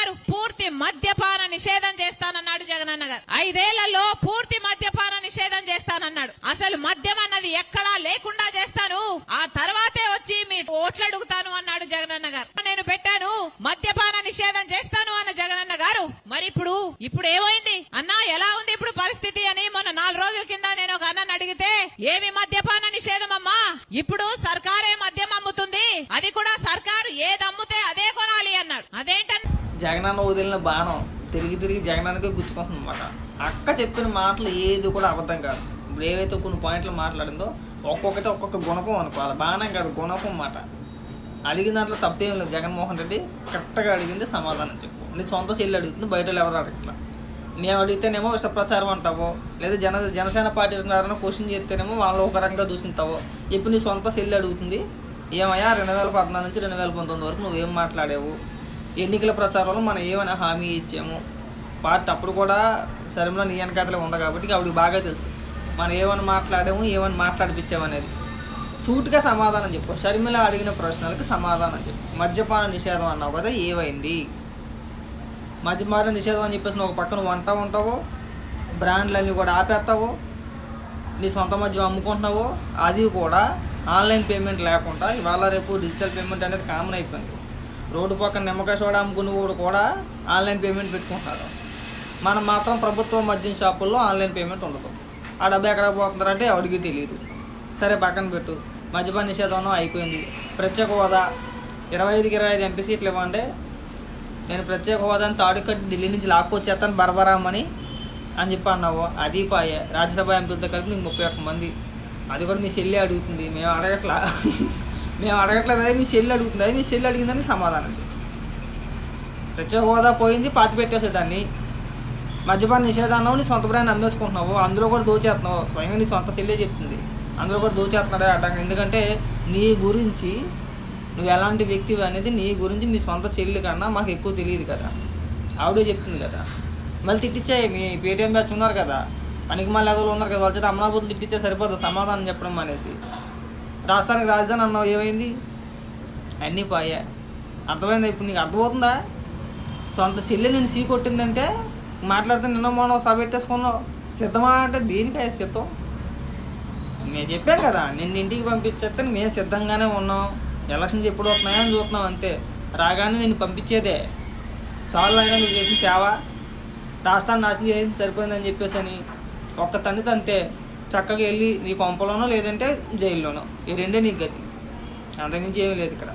గారు పూర్తి మద్యపాన నిషేధం చేస్తానన్నాడు జగనన్న గారు ఐదేళ్ళలో పూర్తి మద్యపాన నిషేధం చేస్తానన్నాడు. అసలు మద్యం అన్నది ఎక్కడా లేకుండా చేస్తాను. ఆ తర్వాతే వచ్చి మీ ఓట్లు అడుగుతాను అన్నాడు జగనన్న గారు నేను పెట్టాను మద్యపాన నిషేధం చేస్తాను అన్న జగనన్న గారు మరి ఇప్పుడు ఇప్పుడు ఏమైంది? అన్నా ఎలా ఉంది ఇప్పుడు పరిస్థితి అని మొన్న నాలుగు రోజుల కింద నేను ఒక అన్నని అడిగితే ఏమి మద్యపాన నిషేధం అమ్మా ఇప్పుడు సర్కారే మద్యం అమ్ముతుంది. అది కూడా సర్కారు ఏది అమ్ముతే అదే జగనన్న వదిలిన బాణం తిరిగి తిరిగి జగనానికి గుచ్చుకుంటుంది అనమాట అక్క చెప్పిన మాటలు ఏది కూడా అబద్ధం కాదు. ఇప్పుడు ఏవైతే కొన్ని పాయింట్లు మాట్లాడిందో ఒక్కొక్కటి ఒక్కొక్క గుణపం అనుకోవాలి. బాణం కాదు గుణపం మాట. అడిగిన దాంట్లో తప్పేం లేదు. జగన్మోహన్ రెడ్డి కరెక్ట్గా అడిగింది సమాధానం చెప్పు. నీ సొంత చెల్లి అడుగుతుంది బయట ఎవరు అడగట్లా? నేను అడిగితేనేమో విషప్రచారం అంటావో లేదా జన జనసేన పార్టీ ఉన్నారని క్వశ్చన్ చేస్తేనేమో వాళ్ళు ఒక రకంగా దూషిస్తావో. ఇప్పుడు నీ సొంత సెల్లు అడుగుతుంది ఏమయ్యా రెండు వేల పద్నాలుగు నుంచి రెండు వేల పంతొమ్మిది వరకు నువ్వేం మాట్లాడావు? ఎన్నికల ప్రచారంలో మనం ఏమైనా హామీ ఇచ్చాము. పార్టీ అప్పుడు కూడా శర్మిల నీ వెనకాతలే ఉంది కాబట్టి ఆవిడకి బాగా తెలుసు. మనం ఏమని మాట్లాడాము ఏమని మాట్లాడిపించాము అనేది సూటిగా సమాధానం చెప్పు. షర్మిల అడిగిన ప్రశ్నలకు సమాధానం చెప్పు. మద్యపాన నిషేధం అన్నావు కదా ఏమైంది? మద్యపాన నిషేధం అని చెప్పేసి ఒక పక్కన వంట ఉంటావో బ్రాండ్లన్నీ కూడా ఆపేస్తావో నీ సొంత మద్యం అమ్ముకుంటున్నావో అది కూడా ఆన్లైన్ పేమెంట్ లేకుండా ఇవాళ రేపు డిజిటల్ పేమెంట్ అనేది కామన్ అయిపోయింది. రోడ్డు పక్కన నిమ్మకాయ సోడా అమ్ముకుని కూడా కూడా ఆన్లైన్ పేమెంట్ పెట్టుకుంటున్నారు మనం మాత్రం ప్రభుత్వ మద్యం షాపుల్లో ఆన్లైన్ పేమెంట్ ఉండదు. ఆ డబ్బు ఎక్కడ పోతున్నారంటే ఎవరికి తెలియదు సరే పక్కన పెట్టు. మద్యపాన నిషేధం అయిపోయింది. ప్రత్యేక హోదా. ఇరవై ఐదుకి ఇరవై ఐదు ఎంపీ సీట్లు ఇవ్వండి. నేను ప్రత్యేక హోదాని తాడుకట్టి ఢిల్లీ నుంచి లాక్కొచ్చేస్తాను బరబరామని అని చెప్పి అన్నావు. అది పాయే. రాజ్యసభ ఎంపీలతో కలిపి నీకు ముప్పై ఒక్క మంది. అది కూడా మీ చెల్లి అడుగుతుంది. మేము అడగట్లా. మేము అడగట్లేదు? అది మీ సెల్ అడుగుతుంది? అది మీ సెల్ అడిగిందని సమాధానం ప్రత్యేక హోదా పోయింది పాతి పెట్టేసే దాన్ని. మద్యపాన నిషేధాన్ని నీ సొంత బ్రాండ్ అమ్మేసుకుంటున్నావు. అందులో కూడా దోచేస్తున్నావు స్వయంగా నీ సొంత సెల్లే చెప్తుంది. అందులో కూడా దోచేస్తున్నాడే అడ్డంగా. ఎందుకంటే నీ గురించి నువ్వు ఎలాంటి వ్యక్తివి అనేది నీ గురించి మీ సొంత చెల్లి కన్నా మాకు ఎక్కువ తెలియదు కదా. ఆవిడే చెప్తుంది కదా. మళ్ళీ తిట్టించాయి మీ పేటీఎం బ్యాచ్ ఉన్నారు కదా. పనికి మళ్ళీ ఎవరు ఉన్నారు కదా. వాళ్ళ చేత అమలాబోతులు తిట్టించే సరిపోదు? సమాధానం చెప్పడం అనేసి రాష్ట్రానికి రాజధాని అన్నావు ఏమైంది? అన్నీ పోయా అర్థమైందా? ఇప్పుడు నీకు అర్థమవుతుందా? సొంత చెల్లి నేను సీ కొట్టిందంటే మాట్లాడితే నిన్న మొన్న సభ పెట్టేసుకున్నావు. సిద్ధమా అంటే దేనికే సిద్ధం? మేము చెప్పాను కదా నిన్న ఇంటికి పంపించేస్తే మేము సిద్ధంగానే ఉన్నాం. ఎలక్షన్స్ ఎప్పుడు వస్తున్నాయని చూస్తున్నాం అంతే. రాగానే నేను పంపించేదే. చాలు అయినా నువ్వు చేసిన సేవ. రాష్ట్రాన్ని నాశనం చేసి సరిపోయిందని చెప్పేసి అని ఒక్క తండ్రి తంతే చక్కగా వెళ్ళి నీ కొంపలోనో లేదంటే జైల్లోనో. ఈ రెండే నీకు గతి. అంతకుమించి ఏమీ లేదు ఇక్కడ.